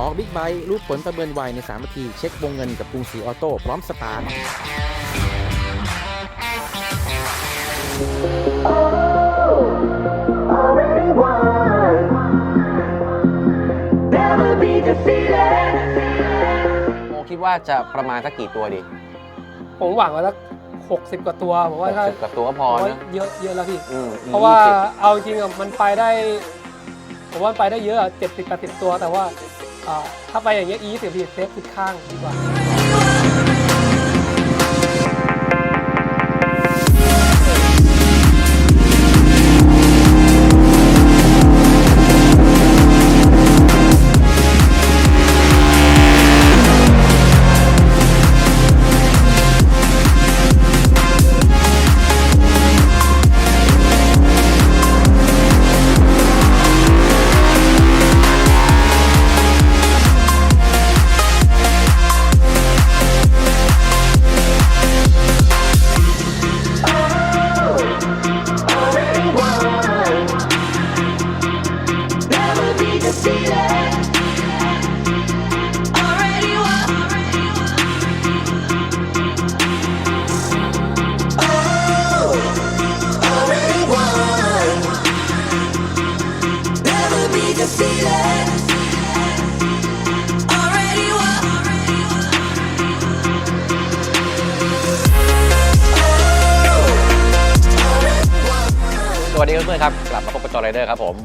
ออกบิ๊กไบค์รู้ผลประเมินไวใน3นาที เช็ควงเงินกับกรุงศรีออโต้พร้อมสตาร์ท already won. Never be defeated. โมคิดว่าจะประมาณสักกี่ตัวดีผมหวังไว้สักหกสิบกว่าตัวผมว่าถ้าสิบกว่าตัวก็พอผมว่านะเยอะเยอะแล้วพี่ อืมเพราะว่ายี่สิบเอาจริงๆอะมันไปได้ ผมว่ามันไปได้เยอะเจ็ดสิบแปดสิบตัว แต่ว่าอ่า ถ้าไปอย่างเงี้ยอีสิบพีเซฟติดข้างดีกว่า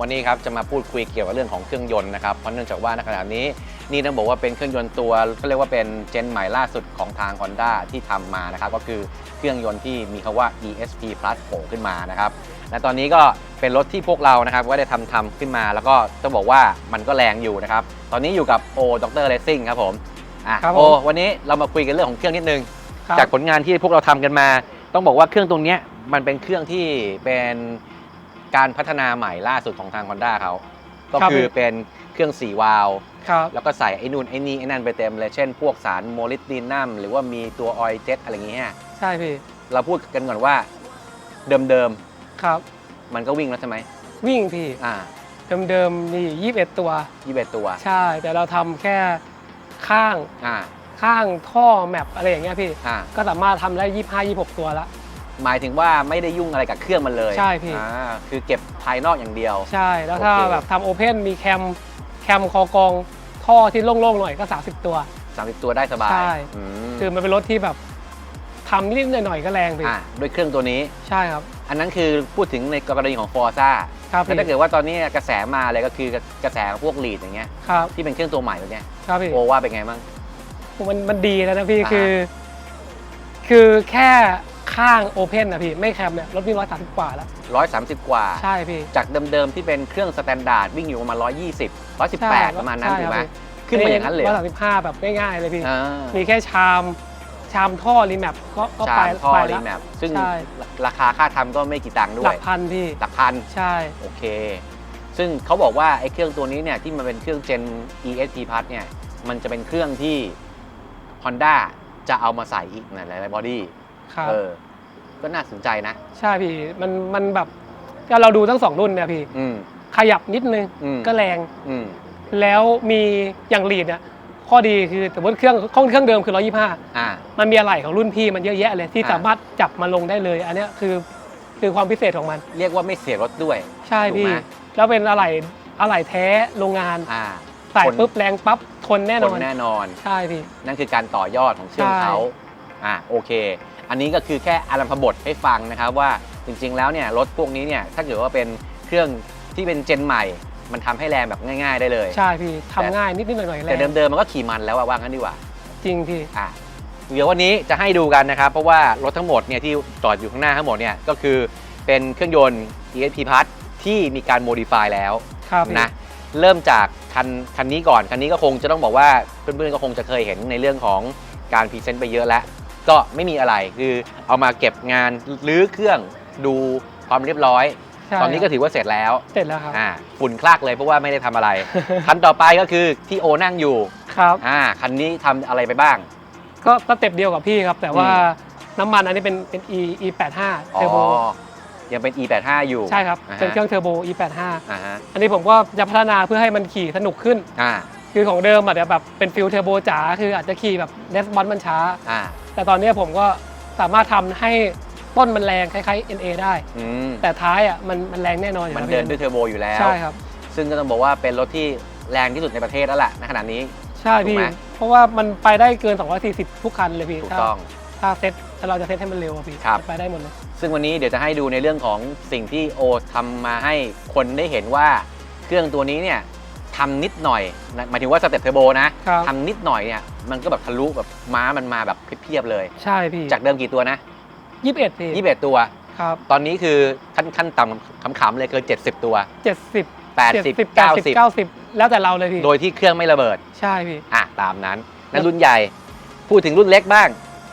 วันนี้ครับจะมาพูดคุยเกี่ยวกับเรื่องของเครื่องยนต์นะครับเพราะเนื่องจากว่าในขณะนี้นี่ต้องบอกว่าเป็นเครื่องยนต์ตัวก็เรียกว่าเป็นเจนใหม่ล่าสุดของทาง Honda ที่ทำมานะครับก็คือเครื่องยนต์ที่มีคำว่า ESP Plus โผล่ขึ้นมานะครับและตอนนี้ก็เป็นรถที่พวกเรานะครับก็ได้ทำทำขึ้นมา แล้วก็ต้องบอกว่ามันก็แรงอยู่นะครับตอนนี้อยู่กับโอดรเลสซิ่งครับผมอะครับผมโอวันนี้เรามาคุยกันเรื่องของเครื่องนิดนึง ครับ จากผลงานที่พวกเราทำกันมา ต้องบอกว่าเครื่องตรงเนี้ยมันเป็นเครื่องที่เป็น การพัฒนาใหม่ล่าสุดของทาง Honda เขา ก็ครับ คือเป็นเครื่อง4วาล์วครับ แล้วก็ใส่ไอ้นู่นไอ้นี่ไอ้นั่นไปเต็มเลย เช่นพวกสารโมลิบดีนัมหรือว่ามีตัวออยล์เจ็ตอะไรอย่างเงี้ยใช่พี่เราพูดกันก่อนว่าเดิมครับ ๆมันก็วิ่งแล้วใช่ไหมวิ่งพี่อ่าเดิมๆนี่ยี่สิบเอ็ดตัวยี่สิบตัวใช่ แต่เราทำแค่ข้างอ่าข้างท่อแมปอะไรอย่างเงี้ยพี่ อ่าก็สามารถทำได้ยี่ห้ายี่หกตัวละ หมายถึงว่าไม่ได้ยุ่งอะไรกับเครื่องมันเลยใช่พี่ อ่าคือเก็บภายนอกอย่างเดียว ใช่ แล้วถ้าโอเค แบบทำโอเพนมีแคม แคมคอกองท่อที่โล่งๆหน่อยก็ 30 ตัว 30 ตัวได้สบายใช่ อืมคือมันเป็นรถที่แบบทำนิดๆหน่อยๆก็แรงพี่อ่าด้วยเครื่องตัวนี้ ใช่ครับ อันนั้นคือพูดถึงในกรณีของ Forza ครับแล้วพี่ถ้าเกิดว่าตอนนี้กระแสมาเลยก็คือกระแสของพวกลีดอย่างเงี้ยครับที่เป็นเครื่องตัวใหม่ตัวเนี้ยครับพี่ โอว่าเป็นไงบ้าง มันมันดีแล้วนะพี่อ่า คือ คือแค่ ข้างโอเพนนะพี่ไม่แคมเนี่ยรถวิ่งร้อยสามสิบกว่าแล้ว130กว่า ใช่พี่ จากเดิมๆที่เป็นเครื่องสแตนดาร์ดวิ่งอยู่ประมาณ120 118ประมาณนั้นใช่ถูกไหมครับขึ้นมาอย่างนั้นเลยร้อยสามสิบห้าแบบง่ายๆเลยพี่อ่ามีแค่ชามชามท่อรีแมปก็ก็ชาไปมท่อไปรีแล้วแมปซึ่งใช่ราคาค่าทำก็ไม่กี่ตังค์ด้หวลัยกพันพี่หลักพันใช่โอเค ซึ่งเขาบอกว่าไอ้เครื่องตัวนี้เนี่ยที่มันเป็นเครื่อง Gen ESP Plus เนี่ยมันจะเป็นเครื่องที่ Honda จะเอามาใส่อีกในหลายๆบอดี้ครับเออ ก็น่าสนใจนะ ใช่พี่มันมันแบบก็เราดูทั้งสองรุ่นเนี่ยพี่ อืม ขยับนิดนึงอืม ก็แรง อืม แล้วมีอย่างลีดเนี่ยข้อดีคือแต่ว่าเครื่องเครื่องเครื่องเดิมคือ125อ่ามันมีอะไรของรุ่นพี่มันเยอะแยะเลยที่อ่า สามารถจับมาลงได้เลย อันเนี้ยคือคือความพิเศษของมัน เรียกว่าไม่เสียรถด้วย ใช่ถูกพี่ ไหม แล้วเป็นอะไรอะไรแท้โรงงาน อ่า ใส่คน ปุ๊บแรงปั๊บทนแน่นคอนนแน่นอน ใช่พี่ นั่นคือการต่อยอดของเครื่องใช่ เขาอ่าโอเค อันนี้ก็คือแค่อารัมพบทให้ฟังนะครับว่าจริงๆแล้วเนี่ยรถพวกนี้เนี่ยถ้าเกิดว่าเป็นเครื่องที่เป็นเจนใหม่ มันทำให้แรงแบบง่าย ๆได้เลย ใช่พี่แต่ทำง่ายนิดนิดๆหน่อยหน่อยๆแรแต่งเดิมๆมันก็ขี่มันแล้วอะว่างั้นดีกว่า จริงพี่อะเดี๋ยววันนี้จะให้ดูกันนะครับ เพราะว่ารถทั้งหมดเนี่ยที่จอดอยู่ข้างหน้าทั้งหมดเนี่ยก็คือเป็นเครื่องยนต์ ESP Plus ที่มีการโมดิฟายแล้วครับพี่นะเริ่มจากคันคันนี้ก่อน คันนี้ก็คงจะต้องบอกว่าเพื่อนๆก็คงจะเคยเห็นในเรื่องของการพรีเซนต์ไปเยอะแล้ว ก็ไม่มีอะไรคือเอามาเก็บงานรื้อเครื่องดูความเรียบร้อย ใช่ตอนนี้ก็ถือว่าเสร็จแล้วเสร็จแล้วครับ อ่าฝุ่นคลักเลยเพราะว่าไม่ได้ทำอะไร คันต่อไปก็คือที่โอนั่งอยู่ครับ อ่าคันนี้ทำอะไรไปบ้าง ก็สเต็ปเดียวกับพี่ครับ แต่ว่าน้ำมันอันนี้เป็นเป็น e e 8 5เทอร์โบยังเป็น e85 อยู่ ใช่ครับาฮะ เป็นเครื่องเทอร์โบ e 8 5อ่าฮะอันนี้ผมก็จะพัฒนาเพื่อให้มันขี่สนุกขึ้น อ่าคือของเดิมอาจจะแบบเป็นฟิลเทอร์โบจ๋าคืออาจจะขี่แบบเดสบอลมันช้า อ่า แต่ตอนนี้ผมก็สามารถทำให้ต้นมันแรงคล้ายๆ NA ได้ อืมแต่ท้ายอะมันมันแรงแน่นอนอยู่มันแล้วเดินพี่ด้วยเทอร์โบอยู่แล้ว ใช่ครับ ซึ่งก็ต้องบอกว่าเป็นรถที่แรงที่สุดในประเทศแล้วแหละในขณะนี้ ใช่ถูกพี่ไหม เพราะว่ามันไปได้เกิน 240 ทุกคันเลยพี่ถูกถ้าต้อง ถ้าเซ็ตถ้าเราจะเซ็ตให้มันเร็วอะพี่ครับไปได้หมดเลย ซึ่งวันนี้เดี๋ยวจะให้ดูในเรื่องของสิ่งที่โอทำมาให้คนได้เห็นว่าเครื่องตัวนี้เนี่ย ทำนิดหน่อยนะหมายถึงว่าสเต็ปเทอร์โบนะครับ ทำนิดหน่อยเนี่ยมันก็แบบทะลุแบบม้ามันมาแบบเพียบๆเลย ใช่พี่จากเดิมกี่ตัวนะ21พี่21ตัว ครับตอนนี้คือขั้นขั้นต่ำขำๆเลยคือ70 ตัว70 80 70 80 90แล้วแต่เราเลยพี่โดยที่เครื่องไม่ระเบิด ใช่พี่ อะ ตามนั้นนั่นรุ่นใหญ่ พูดถึงรุ่นเล็กบ้าง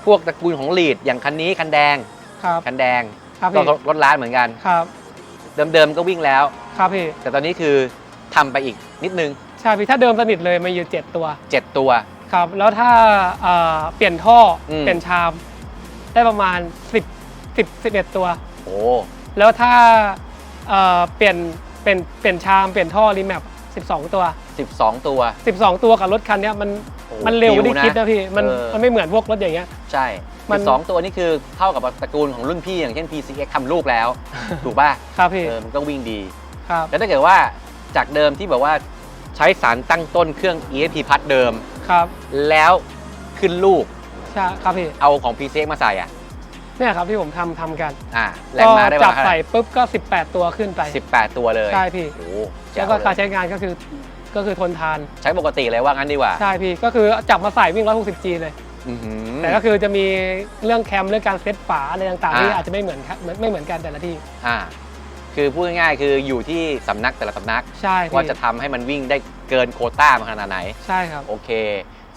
พวกตระกูลของลีดอย่างคันนี้คันแดง ครับ คันแดงครับก็พี่รถร้านเหมือนกัน ครับ เดิมๆก็วิ่งแล้ว ครับพี่ แต่ตอนนี้คือ ทำไปอีกนิดนึง ใช่พี่ถ้าเดิมสนิทเลยมันอยู่ 7 ตัว7 ตัว ครับ แล้วถ้าเอ่อเปลี่ยนท่ออม เปลี่ยนชาม ได้ประมาณ 10 10 11 ตัว โอ้แล้วถ้าเอ่อเปลี่ยนเป็นเปลี่ยนชามเปลี่ยนท่อรีแมป12 ตัว 12 ตัว 12 ตัวกับรถคันเนี้ยมันโอ้มันเร็วกว่าที่ฟิวนะคิดนะพี่มันเออ มันไม่เหมือนพวกรถอย่างเงี้ย ใช่มัน12ตัวนี่คือเท่ากับตระกูลของรุ่นพี่อย่างเช่น PCX ทำลูกแล้ว ถูกป่ะครับพี่เออมันก็วิ่งดี ครับ แล้วถ้าเกิดว่า จากเดิมที่แบบว่าใช้สารตั้งต้นเครื่อง ESP พัดเดิม ครับแล้วขึ้นลูกใช่ครับพี่เอาของ PCX มาใส่อะเนี่ยครับที่ผมทำทำกันอ่าแรงมาได้จัปบระมาณใส่ปุ๊บก็ 18 ตัวขึ้นไป 18 ตัวเลยใช่พี่ โอ้โหแจ๋แล้ววก็เลยการใช้งานก็คือก็คือทนทาน ใช้ปกติเลยว่างั้นดีกว่าใช่พี่ ก็คือจับมาใส่วิ่ง 160G เลย อื้อหือ แต่ก็คือจะมีเรื่องแคมเรื่องการเซตฝาอะไรต่างๆที่อ่า อาจจะไม่เหมือนครับไม่เหมือนกันแต่ละที่ อ่า คือพูดง่ายๆคืออยู่ที่สำนักแต่ละสำนัก ใช่พี่ว่าจะทำให้มันวิ่งได้เกินโควต้ามาขนาดไหน ใช่ครับ โอเค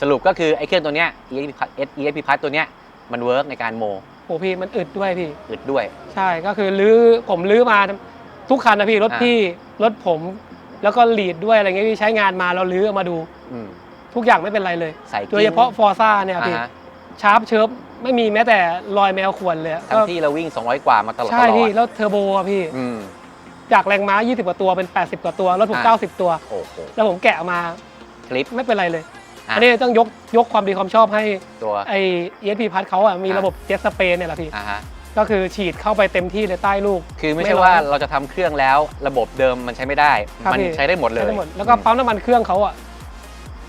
สรุปก็คือไอ้เครื่องตัวเนี้ย ESP Plus ESP Plus ตัวเนี้ยมันเวิร์กในการโมโอ้พี่มันอึดด้วยพี่ อึดด้วย ใช่ก็คือลื้อผมลื้อมาทุกคันนะพี่รถอ่า พี่รถผม แล้วก็ลีดด้วยอะไรเงี้ยพี่ใช้งานมาเราลื้อเอามาดู อืมทุกอย่างไม่เป็นไรเลย ใส่โดยเฉพาะฟอร์ซ่าเนี่ยอ่าพี่ฮะชาร์ปเชิร์ฟ ไม่มีแม้แต่รอยแมวข่วนเลยทั้งที่เราวิ่ง 200 กว่ามาตลอดใช่ตลอพี่ดแล้วเทอร์โบอะพี่ อืม จากแรงม้า 20 กว่าตัวเป็น 80 กว่าตัว รถผม อ่า90 ตัว โอ้โหแล้วผมแกะออกมาคลิป ไม่เป็นไรเลย อะ อันนี้ต้องยกยกความดีความชอบให้ตัว ไอ ESP พัทเขาอะมีอ่าระบบเจ็ตสเปรย์เนี่ยแหละพี่ อ่าฮะ ก็คือฉีดเข้าไปเต็มที่เลยใต้ลูก คือไม่ไม่ใช่ร้อนว่าเราจะทำเครื่องแล้วระบบเดิมมันใช้ไม่ได้ ครับมันพี่ ใช้ได้หมดเลยใช้ได้หมดแล้วก็ปั๊มน้ำมันเครื่องเขาอะ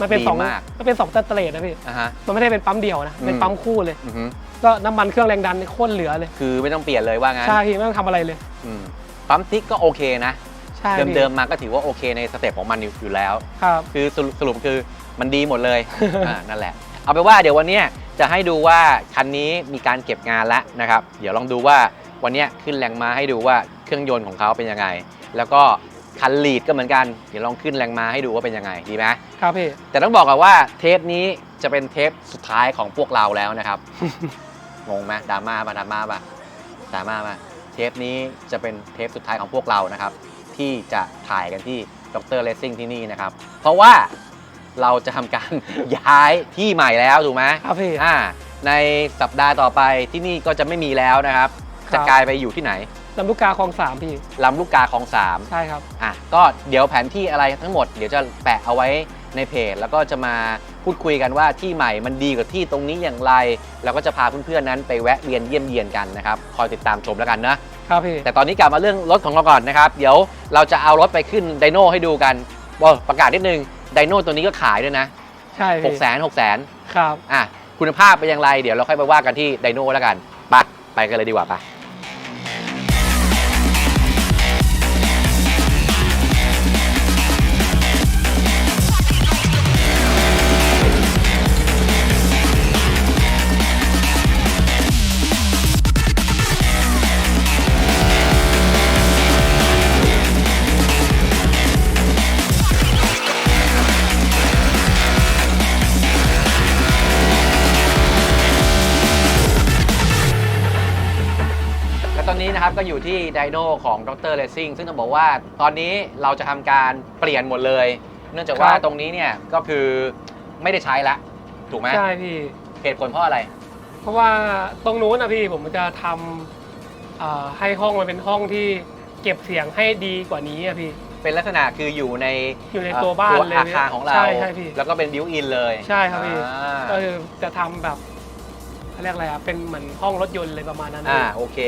มันเป็นดีสองมาก มันเป็นสองสเตรทนะพี่ อ่าฮะฮึมันไม่ได้เป็นปั๊มเดียวนะ เป็นอืม ปั๊มคู่เลย อือฮึก็น้ำมันเครื่องแรงดันนี่โคตรเหลือเลย คือไม่ต้องเปลี่ยนเลยว่างั้นใช่พี่ไม่ต้องทำอะไรเลย อืมปั๊มติ๊กก็โอเคนะ ใช่พี่เดิมๆมาก็ถือว่าโอเคในสเต็ปของมันอยู่อยู่แล้ว ครับ คือสรุปสรุปคือมันดีหมดเลย อ่านั่นแหละ เอาไปนว่าเดี๋ยววันเนี้ยจะให้ดูว่าคันนี้มีการเก็บงานแล้วนะครับ เดี๋ยวลองดูว่าวันเนี้ยขึ้นแรงม้าให้ดูว่าเครื่องยนต์ของเขาเป็นยังไง แล้วก็ คันลีดก็เหมือนกัน เดี๋ยวลองขึ้นแรงม้าให้ดูว่าเป็นยังไงดีไหมครับพี่ แต่ต้องบอกก่อนว่าเทปนี้จะเป็นเทปสุดท้ายของพวกเราแล้วนะครับ งงไหมดราม่าปะดราม่าปะดราม่าปะเทปนี้จะเป็นเทปสุดท้ายของพวกเรานะครับ ที่จะถ่ายกันที่ดรเลสซิ่งที่นี่นะครับ เพราะว่าเราจะทำการ ย้ายที่ใหม่แล้วถูกไหมครับพี่ อ่าในสัปดาห์ต่อไปที่นี่ก็จะไม่มีแล้วนะครับ ครับ จะกลายไปอยู่ที่ไหน ลำลูกกาคลองสามพี่ ลำลูกกาคลองสามใช่ครับ อะก็เดี๋ยวแผนที่อะไรทั้งหมดเดี๋ยวจะแปะเอาไว้ในเพจ แล้วก็จะมาพูดคุยกันว่าที่ใหม่มันดีกว่าที่ตรงนี้อย่างไร แล้วก็จะพาเพื่อนๆนั้นไปแวะเวียนเยี่ยมเยียนกันนะครับคอยติดตามชมแล้วกันนะครับพี่แต่ตอนนี้กลับมาเรื่องรถของเราก่อนนะครับ เดี๋ยวเราจะเอารถไปขึ้นไดโน่ให้ดูกันบอกประกาศนิดนึงไดโน่ตัวนี้ก็ขายด้วยนะใช่6พี่0 0 0 0 6 0 0 0 0ครับอะคุณภาพเป็นอย่างไร เดี๋ยวเราค่อยไปว่ากันที่ไดโน่แล้วกันไปไปกันเลยดีกว่าไป อนนี้นะครับก็อยู่ที่ไดโน่ของดรเลสซิ่งซึ่งต้องบอกว่าตอนนี้เราจะทำการเปลี่ยนหมดเลย เนื่องจากว่าครับ ตรงนี้เนี่ยก็คือไม่ได้ใช้ละถูกไหมใช่พี่ เหตุผลเพราะอะไร เพราะว่าตรงนู้นนะพี่ผมจะทำอ่าให้ห้องมันเป็นห้องที่เก็บเสียงให้ดีกว่านี้อะพี่เเป็นลักษณะคืออยู่ในอยู่ในตัวบ้านเลยอาคารของเรา ใช่ใช่พี่แล้วก็เป็นบิวอินเลยใช่ครับพี่ อ่า ก็คือจะทำแบบเขาเรียกอะไรอะเป็นเหมือนห้องรถยนต์เลยประมาณนั้นอ่าพี่ โอเค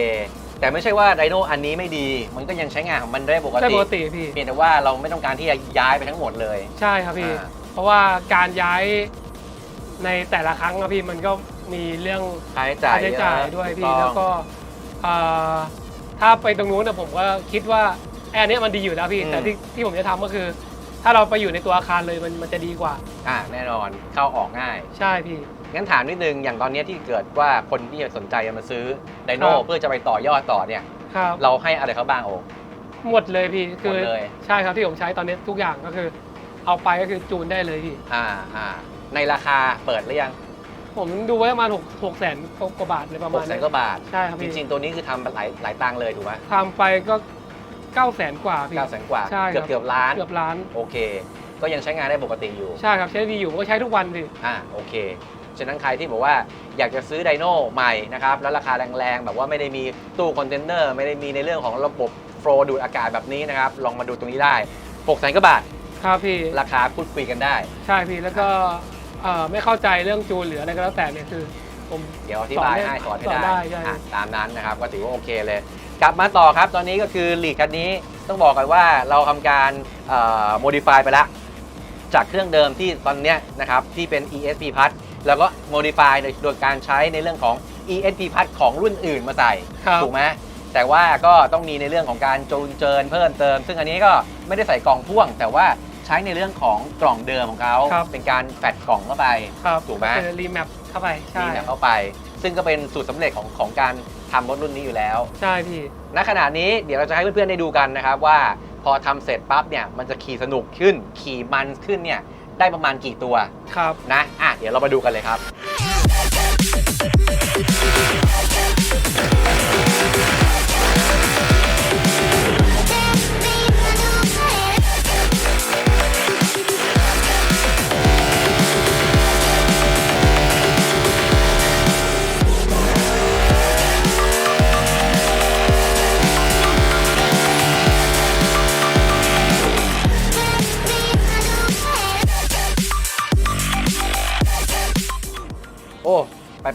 แต่ไม่ใช่ว่าไดโนอันนี้ไม่ดี มันก็ยังใช้งานของมันได้ปกได้ติปกติพี่ เพียงแต่ว่าเราไม่ต้องการที่จะย้ายไปทั้งหมดเลย ใช่ครับพี่ อ่า เพราะว่าการย้ายในแต่ละครั้งอะพี่มันก็มีเรื่องค่าใช้จ่าค่ายใช้จ่ายด้วยถูพี่ต้องแล้วก็เอ่อถ้าไปตรงนู้นนะผมก็คิดว่าแอร์เนี้ยมันดีอยู่แล้วพี่ อืม แต่ที่ที่ผมจะทำก็คือ ถ้าเราไปอยู่ในตัวอาคารเลยมันมันจะดีกว่า อ่าแน่นอนเข้าออกง่าย ใช่พี่ งั้นถามนิดนึงอย่างตอนเนี้ยที่เกิดว่าคนที่สนใจจะมาซื้อไดโนครับ เพื่อจะไปต่อยอดต่อเนี่ย ครับ เราให้อะไรเขาบ้างโอ้หมดเลยพี่คือหมดเลยใช่ครับที่ผมใช้ตอนนี้ทุกอย่างก็คือ เอาไปก็คือจูนได้เลยพี่ อ่าอ่าในราคาเปิดหรือยังผมดูไว้ประมาณหกหกแสนกว่าบาทเลยประหมาณกแสนนี้กว่าบาท ใช่ครับจพี่ริงๆ ตัวนี้คือทำหลายหลายตังค์เลยถูกไหมทำไปก็ เก้าแสนกว่าพี่ เก้าแสนกว่าใช่ครับ เกือบเกือบล้าน เกือบล้าน โอเค ก็ยังใช้งานได้ปกติอยู่ ใช่ครับใช้ดีอยู่ผมก็ใช้ทุกวันพี่ อ่าโอเค ฉะนั้นใครที่บอกว่าอยากจะซื้อไดโน่ใหม่นะครับ แล้วราคาแรงๆ แบบว่าไม่ได้มีตู้คอนเทนเนอร์ ไม่ได้มีในเรื่องของระบบโฟลว์ดูดอากาศแบบนี้นะครับ ลองมาดูตรงนี้ได้6แสนกว่าบาท ครับพี่ ราคาพูดคุยกันได้ ใช่พี่แล้วก็เอ่อไม่เข้าใจเรื่องจูนหรืออะไรก็แล้วแต่เนี่ยคือ ผมเดี๋ยวอธิบายให้สอนให้สอนได้ได้ใช่อะตามนั้นนะครับก็ถือว่าโอเคเลย กลับมาต่อครับตอนนี้ก็คือลีกคันนี้ต้องบอกกันว่าเราทำการโมดิฟายไปแล้ว จากเครื่องเดิมที่ตอนเนี้ยนะครับที่เป็น ESP Plus แล้วก็โมดิฟายโดยการใช้ในเรื่องของ ESP Plus ของรุ่นอื่นมาใส่ครับถูกไหมแต่ว่าก็ต้องมีในเรื่องของการจูนเจินเพิ่มเติม ซึ่งอันนี้ก็ไม่ได้ใส่กล่องพ่วง แต่ว่าใช้ในเรื่องของกล่องเดิมของเขาครับเป็นการแฟดกล่องเข้าไปครับถูกไหมคือรีแมป เข้าไปใช่นี่เนี่ยเข้าไป ซึ่งก็เป็นสูตรสำเร็จของของการทำรถรุ่นนี้อยู่แล้ว ใช่พี่ ณขณะนี้เดี๋ยวเราจะให้เพื่อนๆได้ดูกันนะครับว่าพอทำเสร็จปั๊บเนี่ยมันจะขี่สนุกขึ้น ขี่มันขึ้นเนี่ยได้ประมาณกี่ตัวครับ นะอะเดี๋ยวเรามาดูกันเลยครับ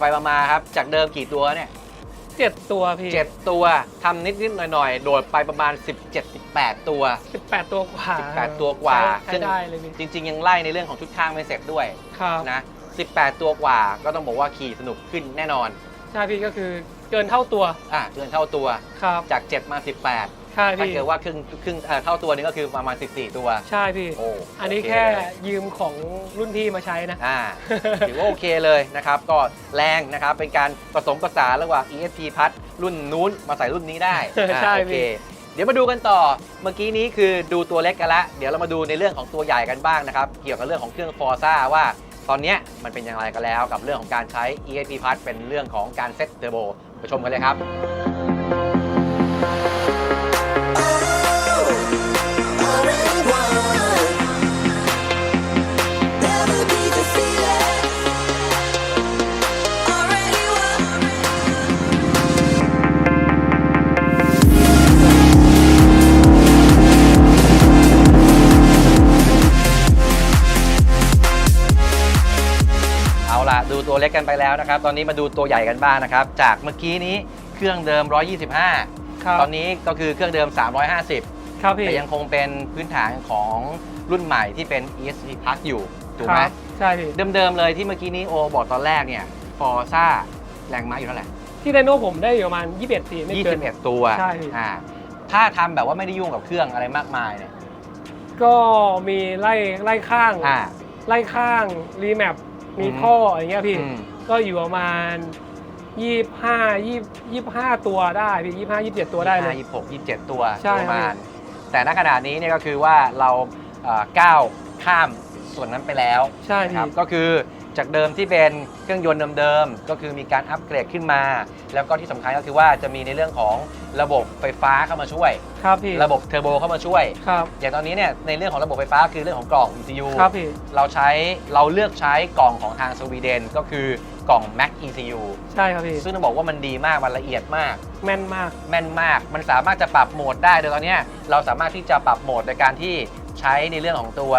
ไปไปๆมาๆครับ จากเดิมกี่ตัวเนี่ยเจ็ดตัวพี่เจ็ดตัวทำนิดๆหน่อยๆ โดดไปประมาณ 17-18 ตัว สิบแปดตัวกว่า18 ตัวกว่าใช้ใช้ได้เลยพี่จริง ๆ ยังไล่ในเรื่องของชุดข้างไม่เสร็จด้วยครับนะ18 ตัวกว่าก็ต้องบอกว่าขี่สนุกขึ้นแน่นอนใช่พี่ก็คือเกินเท่าตัวอะเกินเท่าตัวครับจาก 7 มา 18 ใช่ถ้าพี่ เกิดว่าครึ่งครึ่งเอ่อเท่าตัวนึงก็คือประมาณ 14 ตัว ใช่พี่ โอ้อันนี้โเแค่เลยยืมของรุ่นพี่มาใช้นะ อ่า ถือว่าโอเคเลยนะครับ ก็แรงนะครับ เป็นการผสมผสานระหว่าง ESP พัดรุ่นนู้นมาใส่รุ่นนี้ได้อ่าใช่โอเคพี่เดี๋ยวมาดูกันต่อ เมื่อกี้นี้คือดูตัวเล็กกันละ เดี๋ยวเรามาดูในเรื่องของตัวใหญ่กันบ้างนะครับ เกี่ยวกับเรื่องของเครื่อง Forza ว่า ตอนเนี้ยมันเป็นอย่างไรกันแล้วกับเรื่องของการใช้ ESP พัดเป็นเรื่องของการเซตเทอร์โบไปชมกันเลยครับ กกันไปแล้วนะครับ ตอนนี้มาดูตัวใหญ่กันบ้างนะครับ จากเมื่อกี้นี้เครื่องเดิม 125ครับตอนนี้ก็คือเครื่องเดิม 350 ครับพี่แต่ยังคงเป็นพื้นฐานของรุ่นใหม่ที่เป็น ESP Plus อยู่ถูกไหมครับใช่พี่เดิมๆเลยที่เมื่อกี้นี้โอบอกตอนแรกเนี่ยฟอร์ซ่าแรงม้าอยู่เท่าไหร่ที่ไดโน่ผมได้อยู่ประมาณ21ปีไม่เกิน21 ตัวใช่อ่าถ้าทำแบบว่าไม่ได้ยุ่งกับเครื่องอะไรมากมายเนี่ยก็มีไล่ไล่ข้างอ่าไล่ข้างรีแมป มีอืมท่ออย่างเงี้ยพี่ อืม ก็อยู่ประมาณ25 20 25ตัวได้พี่25 27ตัวได้เลย26 27ตัวใช่ประมาณครับแต่ณขณะนี้เนี่ยก็คือว่าเราเอ่อก้าวข้ามส่วนนั้นไปแล้วใช่นะคพี่ รับก็คือ จากเดิมที่เป็นเครื่องยนต์เดิมๆก็คือมีการอัปเกรดขึ้นมา แล้วก็ที่สำคัญก็คือว่าจะมีในเรื่องของระบบไฟฟ้าเข้ามาช่วย ครับพี่ระบบเทอร์โบเข้ามาช่วย ครับอย่างตอนนี้เนี่ยในเรื่องของระบบไฟฟ้าคือเรื่องของกล่อง ECU ครับพี่ เราใช้เราเลือกใช้กล่องของทางสวีเดนก็คือกล่อง Mac ECU ใช่ครับพี่ ซึ่งต้องบอกว่ามันดีมากมันละเอียดมาก แม่นมาก แม่นมาก มันสามารถจะปรับโหมดได้โดยตอนเนี้ยเราสามารถที่จะปรับโหมดโดยการที่ ใช้ในเรื่องของตัว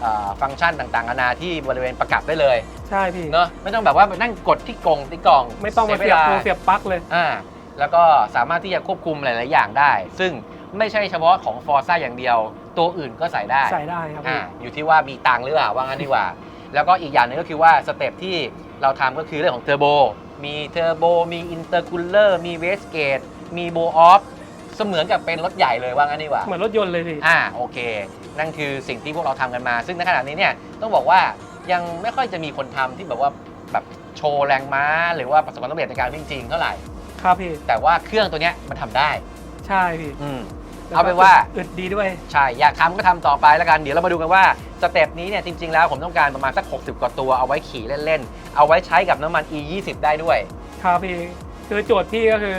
เอ่อฟังก์ชันต่างๆนานาที่บริเวณประกับได้เลยใช่พี่เนอะไม่ต้องแบบว่าไปนั่งกดที่กล่องที่กล่องไม่ต้องมาสีเสียบวลตัวเสียบปลั๊กเลยอ่าแล้วก็สามารถที่จะควบคุมหลาย ๆ อย่างได้ ซึ่งไม่ใช่เฉพาะของ Forza อย่างเดียว ตัวอื่นก็ใส่ได้ใส่ได้ครับอ่าพี่อยู่ที่ว่ามีตังค์หรือเปล่าว่างั้นดีกว่า แล้วก็อีกอย่างหนึงก็คือว่าสเต็ปที่เราทำก็คือเรื่องของเทอร์โบมีเทอร์โบมีอินเตอร์คูลเลอร์มีเวสเกตมีโบออฟเสมือนกับเป็นรถใหญ่เลยว่างั้นดีกว่า เหมือนรถยนต์เลยพี่ อ่าโอเค นั่นคือสิ่งที่พวกเราทำกันมา ซึ่งในขณะนี้เนี่ยต้องบอกว่ายังไม่ค่อยจะมีคนทำที่แบบว่าแบบโชว์แรงม้า หรือว่าประสบความสำเร็จในการวิ่งจริงเท่าไหร่ ครับพี่ แต่ว่าเครื่องตัวเนี้ยมันทำได้ ใช่พี่อืม เอาเป็นว่า อึดดีด้วย ใช่ อยากทำก็ทำต่อไปแล้วกัน เดี๋ยวเรามาดูกันว่าสเต็ปนี้เนี่ยจริง ๆ แล้วผมต้องการประมาณสัก 60 กว่าตัวเอาไว้ขี่เล่น ๆ เอาไว้ใช้กับน้ำมัน E 2 0 ได้ด้วย ครับพี่ คือโจทย์พี่ก็คือ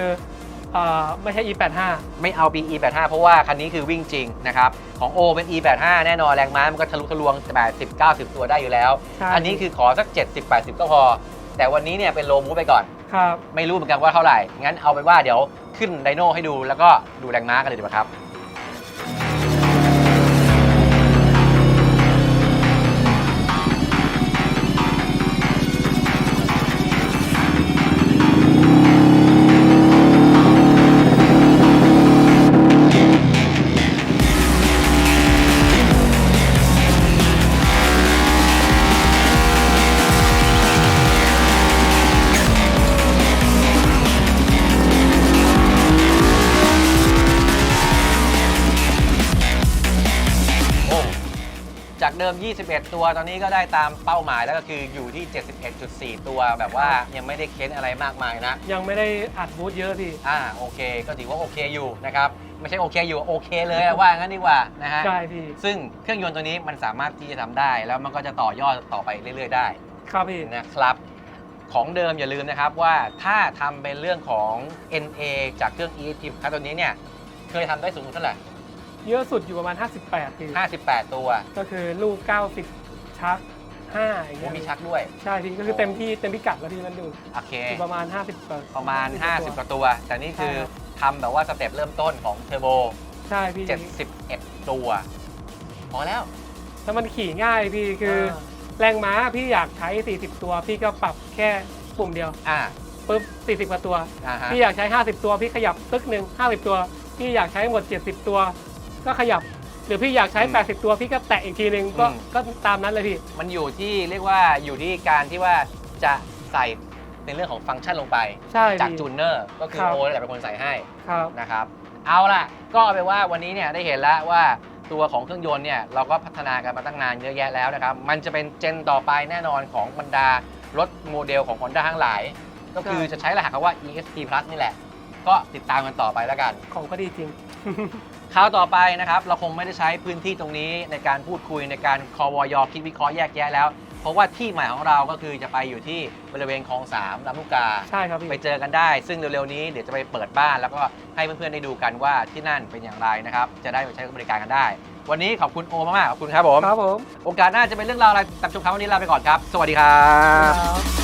อ่าไม่ใช่ E85 ไม่เอา E 8 5 เพราะว่าคันนี้คือวิ่งจริงนะครับ ของ O เป็น E 8 5 แน่นอนแรงม้ามันก็ทะลุทะลวง 80 90 ตัวได้อยู่แล้ว ใช่ อันนี้คือขอสัก 70 80 ก็พอ แต่วันนี้เนี่ยเป็นโลมูฟไปก่อน ครับ ไม่รู้เหมือนกันว่าเท่าไหร่ งั้นเอาเป็นว่าเดี๋ยวขึ้นไดโน่ให้ดูแล้วก็ดูแรงม้ากันเลยดีกว่าครับ 71 ตัวตอนนี้ก็ได้ตามเป้าหมายแล้วก็คืออยู่ที่ 71.4 ตัว แบบว่ายังไม่ได้เค้นอะไรมากมายนะยังไม่ได้อัดบูธเยอะพี่ อ่าโอเค ก็ถือว่าโอเคอยู่นะครับไม่ใช่โอเคอยู่โอเคเลยว่างั้นดีกว่านะฮะใช่พี่ ซึ่งเครื่องยนต์ตัวนี้มันสามารถที่จะทำได้แล้วมันก็จะต่อยอดต่อไปเรื่อยๆได้ ครับพี่ นะครับ ของเดิมอย่าลืมนะครับว่าถ้าทำเป็นเรื่องของ NA จากเครื่อง e t คันตัวนี้เนี่ย เคยทำได้สูงเท่าไหร่ เยอะสุดอยู่ประมาณ 58พี่58 ตัวก็คือลูก 90 ชัก5อย่างโอ้เงี้ยมีชักด้วย ใช่พี่ก็คือเต็มที่เต็มพิกัดแล้วพี่มันดูโอเค อยู่ประมาณ 50เปอประมาณ 50 กว่าตัว แต่นี่คือใช่ครับทำแบบว่าสเต็ปเริ่มต้นของเทอร์โบ ใช่พี่71 ตัว พอแล้ว แล้วมันขี่ง่ายพี่คืออแรงม้าพี่อยากใช้ 40 ตัว พี่ก็ปรับแค่ปุ่มเดียวอ่าปุ๊บ40กว่าตัว อ่าฮะพี่อยากใช้ 50 ตัวพี่ขยับตึกหนึ่ง50 ตัว พี่อยากใช้หมด 70 ตัว ก็ขยับ หรือพี่อยากใช้80 ตัวพี่ก็แตะอีกทีหนึ่งก็ก็ตามนั้นเลยพี่ มันอยู่ที่เรียกว่าอยู่ที่การที่ว่าจะใส่ในเรื่องของฟังก์ชันลงไป ใช่จากพี่ จูนเนอร์ก็คือครับ โอนั่นแหละเป็นคนใส่ให้ครับ นะครับ เอาล่ะ ก็เอาเป็นว่าวันนี้เนี่ยได้เห็นแล้วว่าตัวของเครื่องยนต์เนี่ยเราก็พัฒนากันมาตั้งนานเยอะแยะแล้วนะครับ มันจะเป็นเจนต่อไปแน่นอนของบรรดารถโมเดลของ Honda ทั้งหลาย ก็คือจะใช้รหัสคำว่า ESP Plus นี่แหละ ก็ติดตามกันต่อไปแล้วกัน ของก็ดีจริง คราวต่อไปนะครับเราคงไม่ได้ใช้พื้นที่ตรงนี้ในการพูดคุยในการคอวอยคิดวิเคราะห์แยกแยะแล้ว เพราะว่าที่ใหม่ของเราก็คือจะไปอยู่ที่บริเวณคลองสามลำลูกกา ใช่ครับพี่ ไปเจอกันได้ ซึ่งเร็วๆนี้เดี๋ยวจะไปเปิดบ้าน แล้วก็ให้เพื่อนๆได้ดูกันว่าที่นั่นเป็นอย่างไรนะครับ จะได้ไปใช้บริการกันได้ วันนี้ขอบคุณโอมากๆขอบคุณครับผม ครับผม โอกาสหน้าจะเป็นเรื่องราวอะไรตามชมครับวันนี้ลาไปก่อนครับ สวัสดีครับครับ